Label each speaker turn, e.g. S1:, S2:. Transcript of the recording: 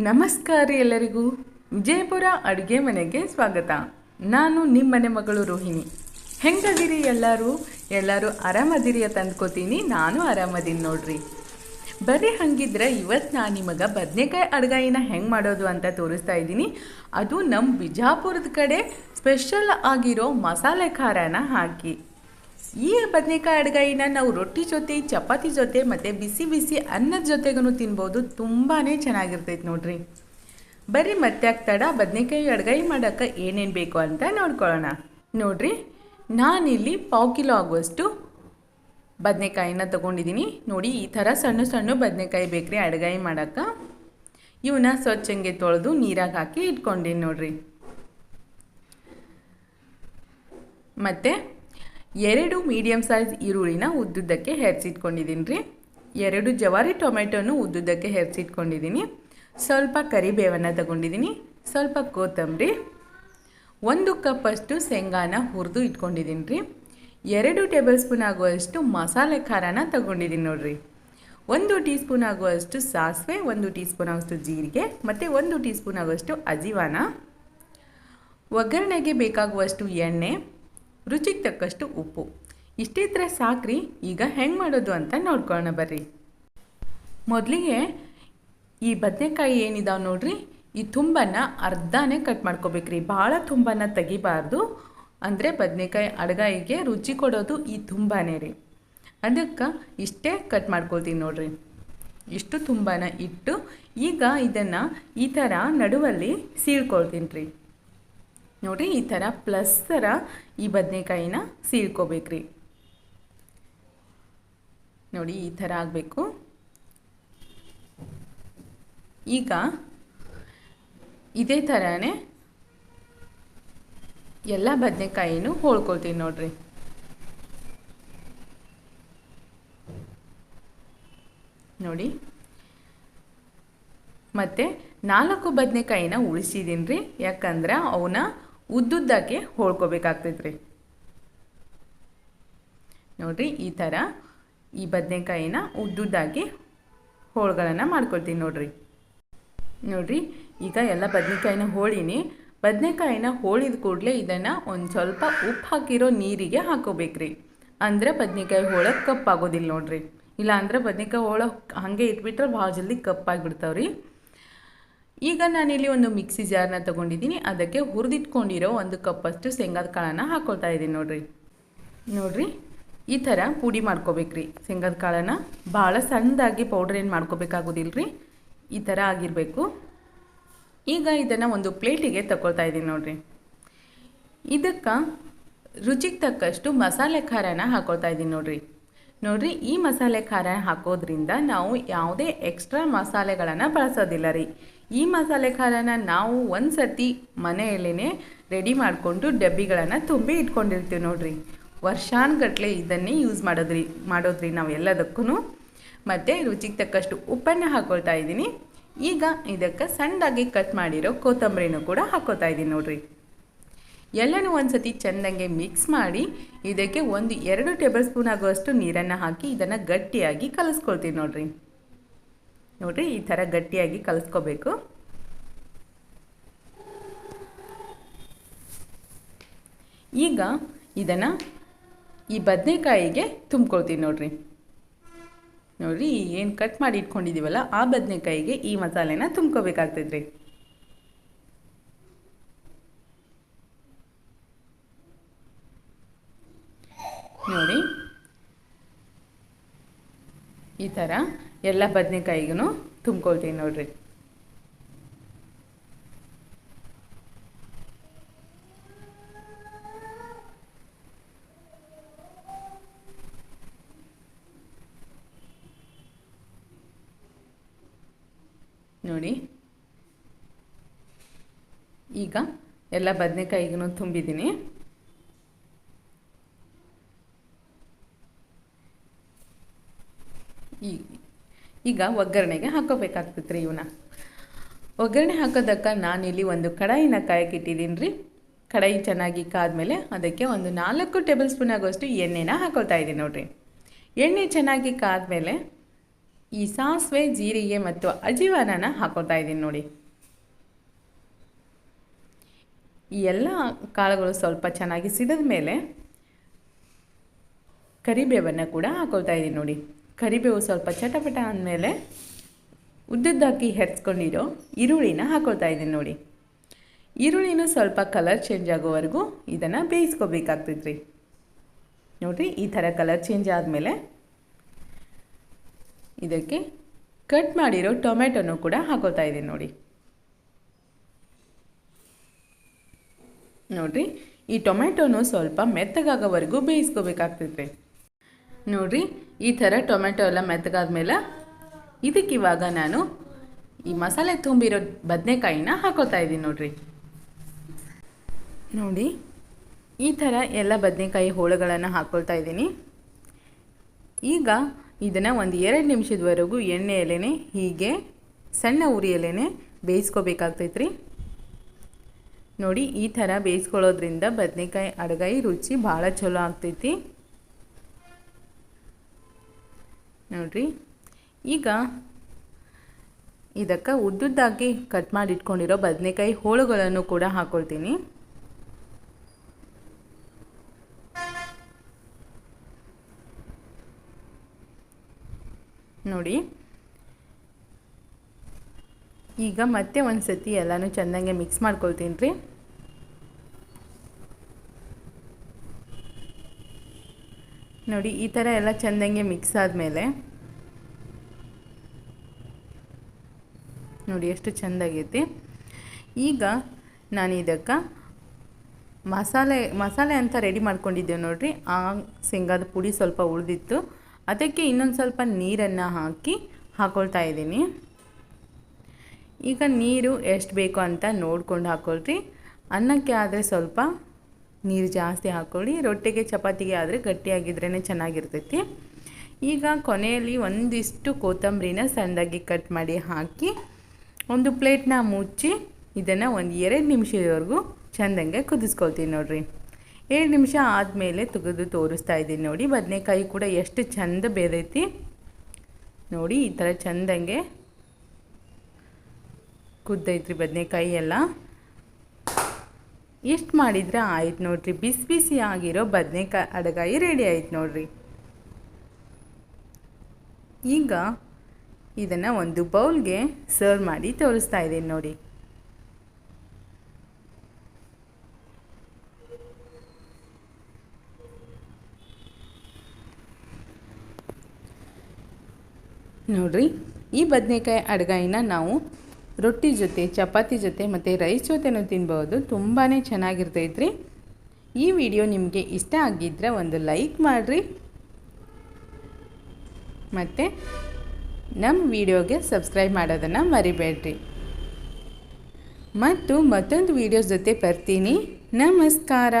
S1: ನಮಸ್ಕಾರ ಎಲ್ಲರಿಗೂ. ವಿಜಯಪುರ ಅಡುಗೆ ಮನೆಗೆ ಸ್ವಾಗತ. ನಾನು ನಿಮ್ಮ ಮನೆ ಮಗಳು ರೋಹಿಣಿ. ಹೆಂಗದಿರಿ ಎಲ್ಲರೂ? ಎಲ್ಲರೂ ಆರಾಮದಿರಿ ಅಂತ ನಾನು ಆರಾಮದೀನಿ ನೋಡ್ರಿ. ಬರೀ ಹಂಗಿದ್ರೆ ಇವತ್ತು ನಾನು ನಿಮಗೆ ಬದನೆಕಾಯಿ ಅಡ್ಗಾಯಿನ ಹೆಂಗೆ ಮಾಡೋದು ಅಂತ ತೋರಿಸ್ತಾ ಇದ್ದೀನಿ. ಅದು ನಮ್ಮ ಬಿಜಾಪುರದ ಕಡೆ ಸ್ಪೆಷಲ್ ಆಗಿರೋ ಮಸಾಲೆ ಖಾರನ ಹಾಕಿ. ಈ ಬದನೆಕಾಯಿ ಅಡುಗೈನ ನಾವು ರೊಟ್ಟಿ ಜೊತೆ, ಚಪಾತಿ ಜೊತೆ ಮತ್ತು ಬಿಸಿ ಬಿಸಿ ಅನ್ನದ ಜೊತೆಗೂ ತಿನ್ಬೋದು. ತುಂಬಾ ಚೆನ್ನಾಗಿರ್ತೈತೆ ನೋಡ್ರಿ. ಬರ್ರಿ ಮತ್ತೆ ತಡ ಬದನೆಕಾಯಿ ಅಡುಗೈ ಮಾಡೋಕ್ಕೆ ಏನೇನು ಬೇಕು ಅಂತ ನೋಡ್ಕೊಳ್ಳೋಣ. ನೋಡ್ರಿ, ನಾನಿಲ್ಲಿ ಪಾವು ಕಿಲೋ ಆಗುವಷ್ಟು ಬದನೆಕಾಯಿನ ತೊಗೊಂಡಿದ್ದೀನಿ. ನೋಡಿ, ಈ ಥರ ಸಣ್ಣ ಸಣ್ಣ ಬದನೆಕಾಯಿ ಬೇಕ್ರಿ ಅಡುಗೈ ಮಾಡೋಕ್ಕೆ. ಇವನ್ನ ಸ್ವಚ್ಛಂಗೆ ತೊಳೆದು ನೀರಾಗಿ ಹಾಕಿ ಇಟ್ಕೊಂಡಿನಿ ನೋಡ್ರಿ. ಮತ್ತು ಎರಡು ಮೀಡಿಯಮ್ ಸೈಜ್ ಈರುಳ್ಳಿನ ಉದ್ದುದ್ದಕ್ಕೆ ಹೆರ್ಸಿಟ್ಕೊಂಡಿದ್ದೀನಿ ರೀ ಎರಡು ಜವಾರಿ ಟೊಮೆಟೊನು ಉದ್ದುದ್ದಕ್ಕೆ ಹೆರ್ಸಿಟ್ಕೊಂಡಿದ್ದೀನಿ. ಸ್ವಲ್ಪ ಕರಿಬೇವನ್ನು ತಗೊಂಡಿದ್ದೀನಿ. ಸ್ವಲ್ಪ ಕೊತ್ತಂಬರಿ. ಒಂದು ಕಪ್ಪಷ್ಟು ಶೇಂಗಾನ ಹುರಿದು ಇಟ್ಕೊಂಡಿದ್ದೀನಿ ರೀ ಎರಡು ಟೇಬಲ್ ಸ್ಪೂನ್ ಆಗುವಷ್ಟು ಮಸಾಲೆ ಖಾರನ ತಗೊಂಡಿದ್ದೀನಿ ನೋಡ್ರಿ. ಒಂದು ಟೀ ಸ್ಪೂನ್ ಆಗುವಷ್ಟು ಸಾಸಿವೆ, ಒಂದು ಟೀ ಸ್ಪೂನ್ ಆಗುವಷ್ಟು ಜೀರಿಗೆ, ಮತ್ತು ಒಂದು ಟೀ ಸ್ಪೂನ್ ಆಗುವಷ್ಟು ಅಜೀವಾನ. ಒಗ್ಗರಣೆಗೆ ಬೇಕಾಗುವಷ್ಟು ಎಣ್ಣೆ ರುಚಿಗೆ ತಕ್ಕಷ್ಟು ಉಪ್ಪು. ಇಷ್ಟಿದ್ರೆ ಸಾಕ್ರಿ, ಈಗ ಹೆಂಗೆ ಮಾಡೋದು ಅಂತ ನೋಡ್ಕೊಳ್ಳೋಣ ಬರ್ರಿ. ಮೊದಲಿಗೆ ಈ ಬದನೆಕಾಯಿ ಏನಿದಾವೆ ನೋಡ್ರಿ? ಈ ತುಂಬನ ಅರ್ಧನೇ ಕಟ್ ಮಾಡ್ಕೋಬೇಕ್ರಿ. ಭಾಳ ತುಂಬನ ತೆಗಿಬಾರ್ದು. ಅಂದರೆ ಬದನೆಕಾಯಿ ಅಡಗಾಯಿಗೆ ರುಚಿ ಕೊಡೋದು ಈ ತುಂಬಾನೇ ರೀ. ಅದಕ್ಕೆ ಇಷ್ಟೇ ಕಟ್ ಮಾಡ್ಕೊಳ್ತೀನಿ ನೋಡ್ರಿ. ಇಷ್ಟು ತುಂಬನ ಇಟ್ಟು ಈಗ ಇದನ್ನು ಈ ಥರ ನಡುವಲ್ಲಿ ಸೀಳ್ಕೊಳ್ತೀನಿ ರೀ ನೋಡಿರಿ, ಈ ಥರ ಪ್ಲಸ್ ಥರ ಈ ಬದನೆಕಾಯಿನ ಸೀಳ್ಕೋಬೇಕ್ರಿ. ನೋಡಿ, ಈ ಥರ ಆಗಬೇಕು. ಈಗ ಇದೇ ಥರನೇ ಎಲ್ಲ ಬದನೆಕಾಯಿನೂ ಹೋಳ್ಕೊಳ್ತೀನಿ ನೋಡ್ರಿ. ನೋಡಿ, ಮತ್ತು ನಾಲ್ಕು ಬದನೆಕಾಯಿನ ಉಳಿಸಿದ್ದೀನಿ ರೀ ಯಾಕಂದ್ರೆ ಅವನ್ನ ಉದ್ದುದ್ದಕ್ಕೆ ಹೋಳ್ಕೋಬೇಕಾಗ್ತೈತೆ ರೀ ನೋಡಿರಿ, ಈ ಥರ ಈ ಬದನೆಕಾಯಿನ ಉದ್ದುದ್ದಾಗಿ ಹೋಳುಗಳನ್ನು ಮಾಡ್ಕೊಳ್ತೀನಿ ನೋಡ್ರಿ. ನೋಡ್ರಿ, ಈಗ ಎಲ್ಲ ಬದನೆಕಾಯಿನ ಹೋಳಿನಿ. ಬದನೆಕಾಯಿನ ಹೋಳಿದ ಕೂಡಲೇ ಇದನ್ನು ಒಂದು ಸ್ವಲ್ಪ ಉಪ್ಪು ಹಾಕಿರೋ ನೀರಿಗೆ ಹಾಕೋಬೇಕ್ರಿ. ಅಂದರೆ ಬದನೆಕಾಯಿ ಹೋಳಕ್ಕೆ ಕಪ್ಪಾಗೋದಿಲ್ಲ ನೋಡ್ರಿ. ಇಲ್ಲ ಅಂದ್ರೆ ಬದನೆಕಾಯಿ ಹೋಳ ಹಾಗೆ ಇಟ್ಬಿಟ್ರೆ ಭಾಳ ಜಲ್ದಿ ಕಪ್ಪಾಗಿಬಿಡ್ತಾವ್ರಿ. ಈಗ ನಾನಿಲ್ಲಿ ಒಂದು ಮಿಕ್ಸಿ ಜಾರ್ನ ತಗೊಂಡಿದ್ದೀನಿ. ಅದಕ್ಕೆ ಹುರಿದಿಟ್ಕೊಂಡಿರೋ ಒಂದು ಕಪ್ಪಷ್ಟು ಶೇಂಗಾದ ಕಾಳನ್ನು ಹಾಕ್ಕೊಳ್ತಾ ಇದ್ದೀನಿ ನೋಡ್ರಿ. ನೋಡ್ರಿ, ಈ ಥರ ಪುಡಿ ಮಾಡ್ಕೋಬೇಕ್ರಿ. ಶೇಂಗಾದ ಕಾಳನ್ನು ಭಾಳ ಸಣ್ಣದಾಗಿ ಪೌಡ್ರ್ ಏನು ಮಾಡ್ಕೋಬೇಕಾಗೋದಿಲ್ಲ ಈ ಥರ ಆಗಿರಬೇಕು. ಈಗ ಇದನ್ನು ಒಂದು ಪ್ಲೇಟಿಗೆ ತಗೊಳ್ತಾ ಇದ್ದೀನಿ ನೋಡ್ರಿ. ಇದಕ್ಕೆ ರುಚಿಗೆ ತಕ್ಕಷ್ಟು ಮಸಾಲೆ ಖಾರನ ಹಾಕ್ಕೊಳ್ತಾ ಇದ್ದೀನಿ ನೋಡ್ರಿ. ನೋಡ್ರಿ, ಈ ಮಸಾಲೆ ಖಾರ ಹಾಕೋದ್ರಿಂದ ನಾವು ಯಾವುದೇ ಎಕ್ಸ್ಟ್ರಾ ಮಸಾಲೆಗಳನ್ನು ಬಳಸೋದಿಲ್ಲ ರೀ. ಈ ಮಸಾಲೆ ಖಾರನ ನಾವು ಒಂದು ಸತಿ ಮನೆಯಲ್ಲೇ ರೆಡಿ ಮಾಡಿಕೊಂಡು ಡಬ್ಬಿಗಳನ್ನು ತುಂಬಿ ಇಟ್ಕೊಂಡಿರ್ತೀವಿ ನೋಡ್ರಿ. ವರ್ಷಾನ್ಗಟ್ಲೆ ಇದನ್ನೇ ಯೂಸ್ ಮಾಡೋದ್ರಿ ಮಾಡೋದ್ರಿ ನಾವು ಎಲ್ಲದಕ್ಕೂ ಮತ್ತು ರುಚಿಗೆ ತಕ್ಕಷ್ಟು ಉಪ್ಪನ್ನು ಹಾಕೊಳ್ತಾ ಇದ್ದೀನಿ. ಈಗ ಇದಕ್ಕೆ ಸಣ್ಣದಾಗಿ ಕಟ್ ಮಾಡಿರೋ ಕೊತ್ತಂಬರಿನೂ ಕೂಡ ಹಾಕೋತಾ ಇದ್ದೀನಿ ನೋಡ್ರಿ. ಎಲ್ಲನೂ ಒಂದು ಸತಿ ಚೆಂದಂಗೆ ಮಿಕ್ಸ್ ಮಾಡಿ ಇದಕ್ಕೆ ಒಂದು ಎರಡು ಟೇಬಲ್ ಸ್ಪೂನ್ ಆಗುವಷ್ಟು ನೀರನ್ನು ಹಾಕಿ ಇದನ್ನು ಗಟ್ಟಿಯಾಗಿ ಕಲಿಸ್ಕೊಳ್ತೀನಿ ನೋಡ್ರಿ. ನೋಡ್ರಿ ಈ ಥರ ಗಟ್ಟಿಯಾಗಿ ಕಲಿಸ್ಕೋಬೇಕು. ಈಗ ಇದನ್ನು ಈ ಬದನೆಕಾಯಿಗೆ ತುಂಬ್ಕೊಳ್ತೀನಿ ನೋಡ್ರಿ. ನೋಡ್ರಿ ಏನು ಕಟ್ ಮಾಡಿ ಇಟ್ಕೊಂಡಿದ್ದೀವಲ್ಲ, ಆ ಬದನೆಕಾಯಿಗೆ ಈ ಮಸಾಲೆನ ತುಂಬ್ಕೋಬೇಕಾಗ್ತೈತ್ರಿ ನೋಡಿ ಈ ಥರ ಎಲ್ಲ ಬದನೆಕಾಯಿಗೂ ತುಂಬ್ಕೊಳ್ತೀನಿ ನೋಡ್ರಿ. ನೋಡಿ. ಈಗ ಎಲ್ಲ ಬದನೆಕಾಯಿಗೂ ತುಂಬಿದ್ದೀನಿ. ಈ ಈಗ ಒಗ್ಗರಣೆಗೆ ಹಾಕೋಬೇಕಾಗ್ತೈತೆ ರೀ ಇವನ್ನ ಒಗ್ಗರಣೆ ಹಾಕೋದಕ್ಕೆ ನಾನಿಲ್ಲಿ ಒಂದು ಕಡಾಯಿನ ಕಾಯಕ್ಕಿಟ್ಟಿದ್ದೀನಿ ರೀ ಕಡಾಯಿ ಚೆನ್ನಾಗಿ ಕಾದ್ಮೇಲೆ ಅದಕ್ಕೆ ಒಂದು ನಾಲ್ಕು ಟೇಬಲ್ ಸ್ಪೂನ್ ಆಗೋಷ್ಟು ಎಣ್ಣೆನ ಹಾಕೋತಾ ಇದ್ದೀನಿ ನೋಡಿರಿ. ಎಣ್ಣೆ ಚೆನ್ನಾಗಿ ಕಾದ್ಮೇಲೆ ಈ ಸಾಸಿವೆ, ಜೀರಿಗೆ ಮತ್ತು ಅಜಿವಾನನ ಹಾಕೋತಾ ಇದ್ದೀನಿ ನೋಡಿ. ಈ ಎಲ್ಲ ಕಾಳುಗಳು ಸ್ವಲ್ಪ ಚೆನ್ನಾಗಿ ಸಿಡಿದ ಮೇಲೆ ಕರಿಬೇವನ್ನು ಕೂಡ ಹಾಕೋತಾ ಇದ್ದೀನಿ ನೋಡಿ. ಕರಿಬೇವು ಸ್ವಲ್ಪ ಚಟಪಟ ಅಂದಮೇಲೆ ಉದ್ದುದ್ದಾಕಿ ಹೆರ್ಸ್ಕೊಂಡಿರೋ ಈರುಳ್ಳಿನ ಹಾಕೊಳ್ತಾ ಇದ್ದೀನಿ ನೋಡಿ. ಈರುಳ್ಳಿನೂ ಸ್ವಲ್ಪ ಕಲರ್ ಚೇಂಜ್ ಆಗೋವರೆಗೂ ಇದನ್ನು ಬೇಯಿಸ್ಕೋಬೇಕಾಗ್ತೈತ್ರಿ. ನೋಡಿರಿ, ಈ ಥರ ಕಲರ್ ಚೇಂಜ್ ಆದಮೇಲೆ ಇದಕ್ಕೆ ಕಟ್ ಮಾಡಿರೋ ಟೊಮೆಟೊನೂ ಕೂಡ ಹಾಕೋತಾ ಇದ್ದೀನಿ ನೋಡಿ. ನೋಡಿರಿ, ಈ ಟೊಮೆಟೊನು ಸ್ವಲ್ಪ ಮೆತ್ತಗಾಗೋವರೆಗೂ ಬೇಯಿಸ್ಕೋಬೇಕಾಗ್ತೈತೆ. ನೋಡಿರಿ ಈ ಥರ ಟೊಮೆಟೊ ಎಲ್ಲ ಮೆತ್ತಗಾದ ಮೆತ್ತಗಾದ್ಮೇಲೆ ಇದಕ್ಕಿವಾಗ ನಾನು ಈ ಮಸಾಲೆ ತುಂಬಿರೋ ಬದನೆಕಾಯಿನ ಹಾಕೋತಾ ಇದ್ದೀನಿ ನೋಡಿರಿ. ನೋಡಿ, ಈ ಥರ ಎಲ್ಲ ಬದನೆಕಾಯಿ ಹೋಳುಗಳನ್ನು ಹಾಕ್ಕೊಳ್ತಾ ಇದ್ದೀನಿ. ಈಗ ಇದನ್ನು ಒಂದು ಎರಡು ನಿಮಿಷದವರೆಗೂ ಎಣ್ಣೆಯಲ್ಲೇ ಹೀಗೆ ಸಣ್ಣ ಉರಿಯಲ್ಲೇ ಬೇಯಿಸ್ಕೋಬೇಕಾಗ್ತೈತ್ರಿ. ನೋಡಿ, ಈ ಥರ ಬೇಯಿಸ್ಕೊಳ್ಳೋದ್ರಿಂದ ಬದನೆಕಾಯಿ ಅಡಗಾಯಿ ರುಚಿ ಭಾಳ ಚಲೋ ಆಗ್ತೈತಿ. ನೋಡಿರಿ. ಈಗ ಇದಕ್ಕೆ ಉದ್ದುದ್ದಾಗಿ ಕಟ್ ಮಾಡಿ ಇಟ್ಕೊಂಡಿರೋ ಬದನೆಕಾಯಿ ಹೋಳುಗಳನ್ನು ಕೂಡ ಹಾಕೊಳ್ತೀನಿ. ನೋಡಿ. ಈಗ ಮತ್ತೆ ಒಂದು ಸತಿ ಎಲ್ಲನೂ ಚೆನ್ನಾಗೆ ಮಿಕ್ಸ್ ಮಾಡ್ಕೊಳ್ತೀನಿ ರೀ. ನೋಡಿ, ಈ ಥರ ಎಲ್ಲ ಚೆಂದಂಗೆ ಮಿಕ್ಸ್ ಆದಮೇಲೆ ನೋಡಿ ಎಷ್ಟು ಚೆಂದಾಗೈತಿ. ಈಗ ನಾನು ಇದಕ್ಕೆ ಮಸಾಲೆ ಮಸಾಲೆ ಅಂತ ರೆಡಿ ಮಾಡ್ಕೊಂಡಿದ್ದೇವೆ ನೋಡಿರಿ. ಆ ಶೇಂಗಾದ ಪುಡಿ ಸ್ವಲ್ಪ ಉಳಿದಿತ್ತು. ಅದಕ್ಕೆ ಇನ್ನೊಂದು ಸ್ವಲ್ಪ ನೀರನ್ನು ಹಾಕಿ ಹಾಕ್ಕೊಳ್ತಾ ಇದ್ದೀನಿ. ಈಗ ನೀರು ಎಷ್ಟು ಬೇಕು ಅಂತ ನೋಡ್ಕೊಂಡು ಹಾಕ್ಕೊಳ್ರಿ ಅನ್ನಕ್ಕೆ ಆದರೆ ಸ್ವಲ್ಪ ನೀರು ಜಾಸ್ತಿ ಹಾಕ್ಕೊಳ್ಳಿ ರೊಟ್ಟಿಗೆ ಚಪಾತಿಗೆ ಆದರೆ ಗಟ್ಟಿಯಾಗಿದ್ರೇ ಚೆನ್ನಾಗಿರ್ತೈತಿ. ಈಗ ಕೊನೆಯಲ್ಲಿ ಒಂದಿಷ್ಟು ಕೊತ್ತಂಬರಿನ ಸಣ್ಣದಾಗಿ ಕಟ್ ಮಾಡಿ ಹಾಕಿ ಒಂದು ಪ್ಲೇಟ್ನ ಮುಚ್ಚಿ ಇದನ್ನು ಒಂದು ಎರಡು ನಿಮಿಷದವರೆಗೂ ಚೆಂದಂಗೆ ಕುದಿಸ್ಕೊಳ್ತೀನಿ ನೋಡಿರಿ. ಎರಡು ನಿಮಿಷ ಆದಮೇಲೆ ತೆಗೆದು ತೋರಿಸ್ತಾ ಇದ್ದೀನಿ ನೋಡಿ. ಬದನೆಕಾಯಿ ಕೂಡ ಎಷ್ಟು ಚಂದ ಬೇರೈತಿ ನೋಡಿ, ಈ ಥರ ಚೆಂದಂಗೆ ಕುದ್ದೈತ್ರಿ ಬದನೆಕಾಯಿ ಎಲ್ಲ. ಎಷ್ಟು ಮಾಡಿದರೆ ಆಯ್ತು ನೋಡ್ರಿ. ಬಿಸಿ ಬಿಸಿ ಆಗಿರೋ ಬದನೆಕಾಯಿ ಅಡಗಾಯಿ ರೆಡಿ ಆಯ್ತು ನೋಡ್ರಿ. ಈಗ ಇದನ್ನು ಒಂದು ಬೌಲ್ಗೆ ಸರ್ವ್ ಮಾಡಿ ತೋರಿಸ್ತಾ ಇದ್ದೀನಿ ನೋಡಿ. ನೋಡ್ರಿ, ಈ ಬದನೆಕಾಯಿ ಅಡ್ಗಾಯಿನ ನಾವು ರೊಟ್ಟಿ ಜೊತೆ, ಚಪಾತಿ ಜೊತೆ ಮತ್ತು ರೈಸ್ ಜೊತೆನೂ ತಿನ್ಬೋದು. ತುಂಬಾ ಚೆನ್ನಾಗಿರ್ತೈತ್ರಿ. ಈ ವಿಡಿಯೋ ನಿಮಗೆ ಇಷ್ಟ ಆಗಿದ್ದರೆ ಒಂದು ಲೈಕ್ ಮಾಡಿರಿ. ಮತ್ತು ನಮ್ಮ ವಿಡಿಯೋಗೆ ಸಬ್ಸ್ಕ್ರೈಬ್ ಮಾಡೋದನ್ನು ಮರಿಬೇಡ್ರಿ. ಮತ್ತು ಮತ್ತೊಂದು ವಿಡಿಯೋಸ್ ಜೊತೆ ಬರ್ತೀನಿ. ನಮಸ್ಕಾರ.